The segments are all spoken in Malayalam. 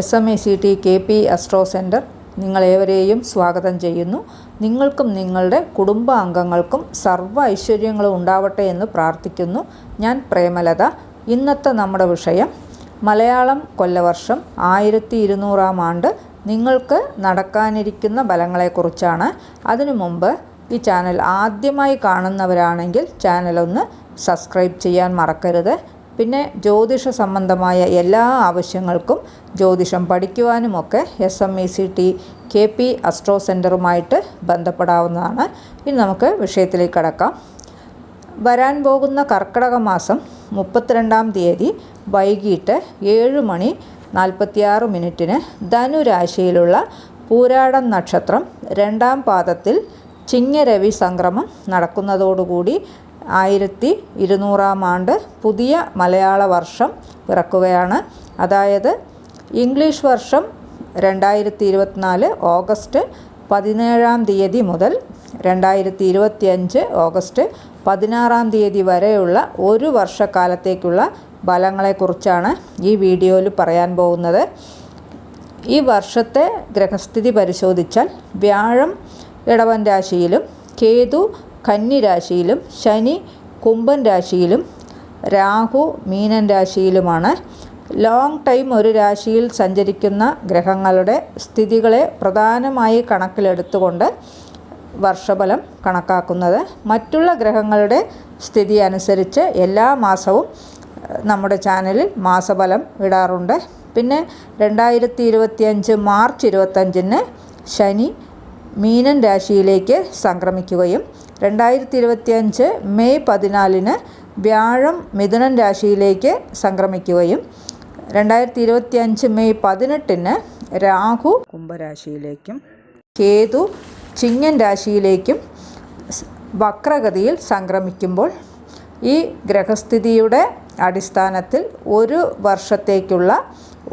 S M I C T K P astro centre നിങ്ങളേവരെയും സ്വാഗതം ചെയ്യുന്നു. നിങ്ങൾക്കും നിങ്ങളുടെ കുടുംബാംഗങ്ങൾക്കും സർവ ഐശ്വര്യങ്ങളും ഉണ്ടാവട്ടെ എന്ന് പ്രാർത്ഥിക്കുന്നു. ഞാൻ പ്രേമലത. ഇന്നത്തെ നമ്മുടെ വിഷയം മലയാളം കൊല്ലവർഷം ആയിരത്തി ഇരുന്നൂറാം ആണ്ട് നിങ്ങൾക്ക് നടക്കാനിരിക്കുന്ന ഫലങ്ങളെക്കുറിച്ചാണ്. അതിനു മുമ്പ് ഈ ചാനൽ ആദ്യമായി കാണുന്നവരാണെങ്കിൽ ചാനലൊന്ന് സബ്സ്ക്രൈബ് ചെയ്യാൻ മറക്കരുത്. പിന്നെ ജ്യോതിഷ സംബന്ധമായ എല്ലാ ആവശ്യങ്ങൾക്കും ജ്യോതിഷം പഠിക്കുവാനുമൊക്കെ S M E C T K P astro സെന്ററുമായിട്ട് ബന്ധപ്പെടാവുന്നതാണ്. ഇനി നമുക്ക് വിഷയത്തിലേക്ക് കടക്കാം. വരാൻ പോകുന്ന കർക്കിടക മാസം മുപ്പത്തിരണ്ടാം തീയതി വൈകിട്ട് ഏഴ് മണി നാൽപ്പത്തിയാറ് മിനിറ്റിന് ധനുരാശിയിലുള്ള പൂരാടം നക്ഷത്രം രണ്ടാം പാദത്തിൽ ചിങ്ങരവി സംക്രമം നടക്കുന്നതോടുകൂടി ആയിരത്തി ഇരുന്നൂറാം ആണ്ട് പുതിയ മലയാള വർഷം പിറക്കുകയാണ്. അതായത് ഇംഗ്ലീഷ് വർഷം രണ്ടായിരത്തി ഇരുപത്തിനാല് ഓഗസ്റ്റ് പതിനേഴാം തീയതി മുതൽ രണ്ടായിരത്തി ഇരുപത്തിയഞ്ച് ഓഗസ്റ്റ് പതിനാറാം തീയതി വരെയുള്ള ഒരു വർഷക്കാലത്തേക്കുള്ള ഫലങ്ങളെക്കുറിച്ചാണ് ഈ വീഡിയോയിൽ പറയാൻ പോകുന്നത്. ഈ വർഷത്തെ ഗ്രഹസ്ഥിതി പരിശോധിച്ചാൽ വ്യാഴം ഇടവൻ രാശിയിലും കേതു കന്നി രാശിയിലും ശനി കുംഭൻ രാശിയിലും രാഹു മീനൻ രാശിയിലുമാണ്. ലോങ് ടൈം ഒരു രാശിയിൽ സഞ്ചരിക്കുന്ന ഗ്രഹങ്ങളുടെ സ്ഥിതികളെ പ്രധാനമായി കണക്കിലെടുത്തുകൊണ്ട് വർഷഫലം കണക്കാക്കുന്നത്. മറ്റുള്ള ഗ്രഹങ്ങളുടെ സ്ഥിതി അനുസരിച്ച് എല്ലാ മാസവും നമ്മുടെ ചാനലിൽ മാസഫലം ഇടാറുണ്ട്. പിന്നെ രണ്ടായിരത്തി ഇരുപത്തിയഞ്ച് മാർച്ച് ഇരുപത്തഞ്ചിന് ശനി മീനൻ രാശിയിലേക്ക് സംക്രമിക്കുകയും രണ്ടായിരത്തി ഇരുപത്തിയഞ്ച് മെയ് പതിനാലിന് വ്യാഴം മിഥുനൻ രാശിയിലേക്ക് സംക്രമിക്കുകയും രണ്ടായിരത്തി ഇരുപത്തിയഞ്ച് മെയ് പതിനെട്ടിന് രാഹു കുംഭരാശിയിലേക്കും കേതു ചിങ്ങൻ രാശിയിലേക്കും വക്രഗതിയിൽ സംക്രമിക്കുമ്പോൾ ഈ ഗ്രഹസ്ഥിതിയുടെ അടിസ്ഥാനത്തിൽ ഒരു വർഷത്തേക്കുള്ള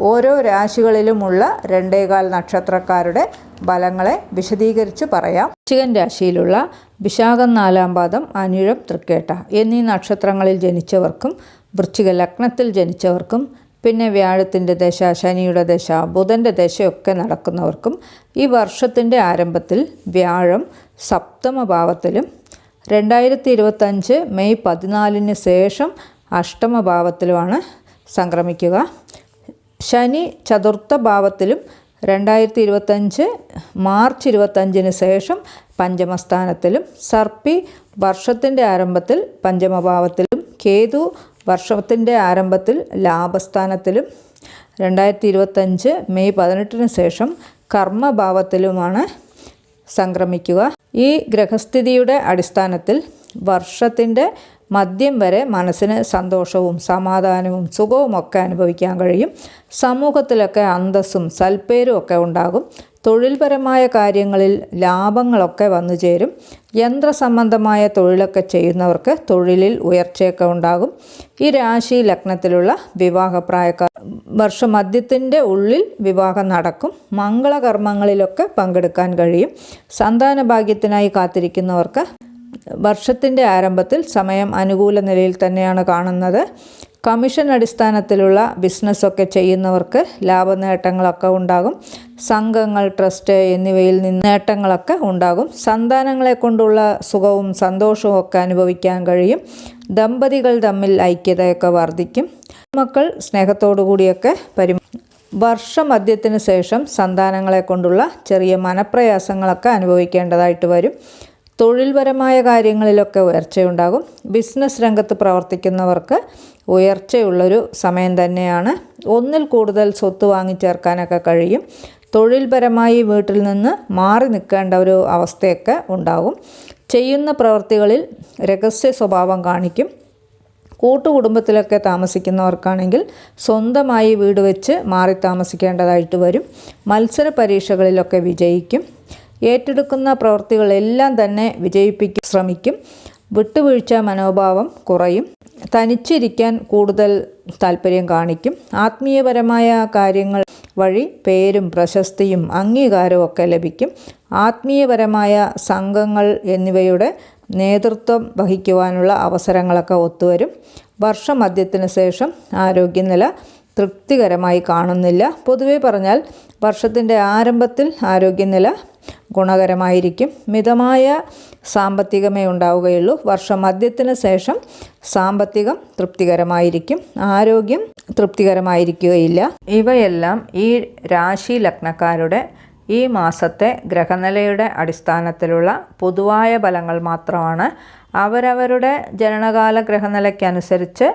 ഓരോ രാശികളിലുമുള്ള രണ്ടേകാൽ നക്ഷത്രക്കാരുടെ ഫലങ്ങളെ വിശദീകരിച്ച് പറയാം. വൃശ്ചികൻ രാശിയിലുള്ള വിശാഖം നാലാം പാദം അനിഴം തൃക്കേട്ട എന്നീ നക്ഷത്രങ്ങളിൽ ജനിച്ചവർക്കും വൃശ്ചിക ലഗ്നത്തിൽ ജനിച്ചവർക്കും പിന്നെ വ്യാഴത്തിന്റെ ദശ ശനിയുടെ ദശ ബുധന്റെ ദശയൊക്കെ നടക്കുന്നവർക്കും ഈ വർഷത്തിന്റെ ആരംഭത്തിൽ വ്യാഴം സപ്തമഭാവത്തിലും രണ്ടായിരത്തി ഇരുപത്തഞ്ച് മെയ് പതിനാലിന് ശേഷം അഷ്ടമഭാവത്തിലുമാണ് സംക്രമിക്കുക. ശനി ചതുർത്ഥ ഭാവത്തിലും രണ്ടായിരത്തി ഇരുപത്തഞ്ച് മാർച്ച് ഇരുപത്തഞ്ചിന് ശേഷം പഞ്ചമസ്ഥാനത്തിലും സർപ്പി വർഷത്തിന്റെ ആരംഭത്തിൽ പഞ്ചമഭാവത്തിലും കേതു വർഷത്തിന്റെ ആരംഭത്തിൽ ലാഭസ്ഥാനത്തിലും രണ്ടായിരത്തി ഇരുപത്തഞ്ച് മെയ് പതിനെട്ടിന് ശേഷം കർമ്മഭാവത്തിലുമാണ് സംക്രമിക്കുക. ഈ ഗ്രഹസ്ഥിതിയുടെ അടിസ്ഥാനത്തിൽ വർഷത്തിന്റെ മദ്യം വരെ മനസ്സിന് സന്തോഷവും സമാധാനവും സുഖവും ഒക്കെ അനുഭവിക്കാൻ കഴിയും. സമൂഹത്തിലൊക്കെ അന്തസ്സും സൽപ്പേരും ഒക്കെ ഉണ്ടാകും. തൊഴിൽപരമായ കാര്യങ്ങളിൽ ലാഭങ്ങളൊക്കെ വന്നു ചേരും. യന്ത്രസംബന്ധമായ തൊഴിലൊക്കെ ചെയ്യുന്നവർക്ക് തൊഴിലിൽ ഉയർച്ചയൊക്കെ ഉണ്ടാകും. ഈ രാശി ലഗ്നത്തിലുള്ള വിവാഹപ്രായക്കാർ വർഷമദ്യത്തിന്റെ ഉള്ളിൽ വിവാഹം നടക്കും. മംഗളകർമ്മങ്ങളിലൊക്കെ പങ്കെടുക്കാൻ കഴിയും. സന്താന ഭാഗ്യത്തിനായി കാത്തിരിക്കുന്നവർക്ക് വർഷത്തിന്റെ ആരംഭത്തിൽ സമയം അനുകൂല നിലയിൽ തന്നെയാണ് കാണുന്നത്. കമ്മീഷൻ അടിസ്ഥാനത്തിലുള്ള ബിസിനസ്സൊക്കെ ചെയ്യുന്നവർക്ക് ലാഭനേട്ടങ്ങളൊക്കെ ഉണ്ടാകും. സംഘങ്ങൾ ട്രസ്റ്റ് എന്നിവയിൽ നിന്ന് നേട്ടങ്ങളൊക്കെ ഉണ്ടാകും. സന്താനങ്ങളെ കൊണ്ടുള്ള സുഖവും സന്തോഷവും ഒക്കെ അനുഭവിക്കാൻ കഴിയും. ദമ്പതികൾ തമ്മിൽ ഐക്യതയൊക്കെ വർദ്ധിക്കും. മക്കൾ സ്നേഹത്തോടു കൂടിയൊക്കെ പരി വർഷമദ്യത്തിന് ശേഷം സന്താനങ്ങളെ കൊണ്ടുള്ള ചെറിയ മനപ്രയാസങ്ങളൊക്കെ അനുഭവിക്കേണ്ടതായിട്ട് വരും. തൊഴിൽപരമായ കാര്യങ്ങളിലൊക്കെ ഉയർച്ചയുണ്ടാകും. ബിസിനസ് രംഗത്ത് പ്രവർത്തിക്കുന്നവർക്ക് ഉയർച്ചയുള്ളൊരു സമയം തന്നെയാണ്. ഒന്നിൽ കൂടുതൽ സ്വത്ത് വാങ്ങിച്ചേർക്കാനൊക്കെ കഴിയും. തൊഴിൽപരമായി വീട്ടിൽ നിന്ന് മാറി നിൽക്കേണ്ട ഒരു അവസ്ഥയൊക്കെ ഉണ്ടാകും. ചെയ്യുന്ന പ്രവൃത്തികളിൽ രഹസ്യ സ്വഭാവം കാണിക്കും. കൂട്ടുകുടുംബത്തിലൊക്കെ താമസിക്കുന്നവർക്കാണെങ്കിൽ സ്വന്തമായി വീട് വെച്ച് മാറി താമസിക്കേണ്ടതായിട്ട് വരും. മത്സര പരീക്ഷകളിലൊക്കെ വിജയിക്കും. ഏറ്റെടുക്കുന്ന പ്രവൃത്തികളെല്ലാം തന്നെ വിജയിപ്പിക്കാൻ ശ്രമിക്കും. വിട്ടുവീഴ്ച മനോഭാവം കുറയും. തനിച്ചിരിക്കാൻ കൂടുതൽ താല്പര്യം കാണിക്കും. ആത്മീയപരമായ കാര്യങ്ങൾ വഴി പേരും പ്രശസ്തിയും അംഗീകാരവും ഒക്കെ ലഭിക്കും. ആത്മീയപരമായ സംഘങ്ങൾ എന്നിവയുടെ നേതൃത്വം വഹിക്കുവാനുള്ള അവസരങ്ങളൊക്കെ ഒത്തുവരും. വർഷമധ്യത്തിന് ശേഷം ആരോഗ്യനില തൃപ്തികരമായി കാണുന്നില്ല. പൊതുവെ പറഞ്ഞാൽ വർഷത്തിന്റെ ആരംഭത്തിൽ ആരോഗ്യനില ഗുണകരമായിരിക്കും. മിതമായ സാമ്പത്തികമേ ഉണ്ടാവുകയുള്ളൂ. വർഷം മധ്യത്തിന് ശേഷം സാമ്പത്തികം തൃപ്തികരമായിരിക്കും. ആരോഗ്യം തൃപ്തികരമായിരിക്കുകയില്ല. ഇവയെല്ലാം ഈ രാശി ലഗ്നക്കാരുടെ ഈ മാസത്തെ ഗ്രഹനിലയുടെ അടിസ്ഥാനത്തിലുള്ള പൊതുവായ ഫലങ്ങൾ മാത്രമാണ്. അവരവരുടെ ജനനകാല ഗ്രഹനിലയ്ക്കനുസരിച്ച്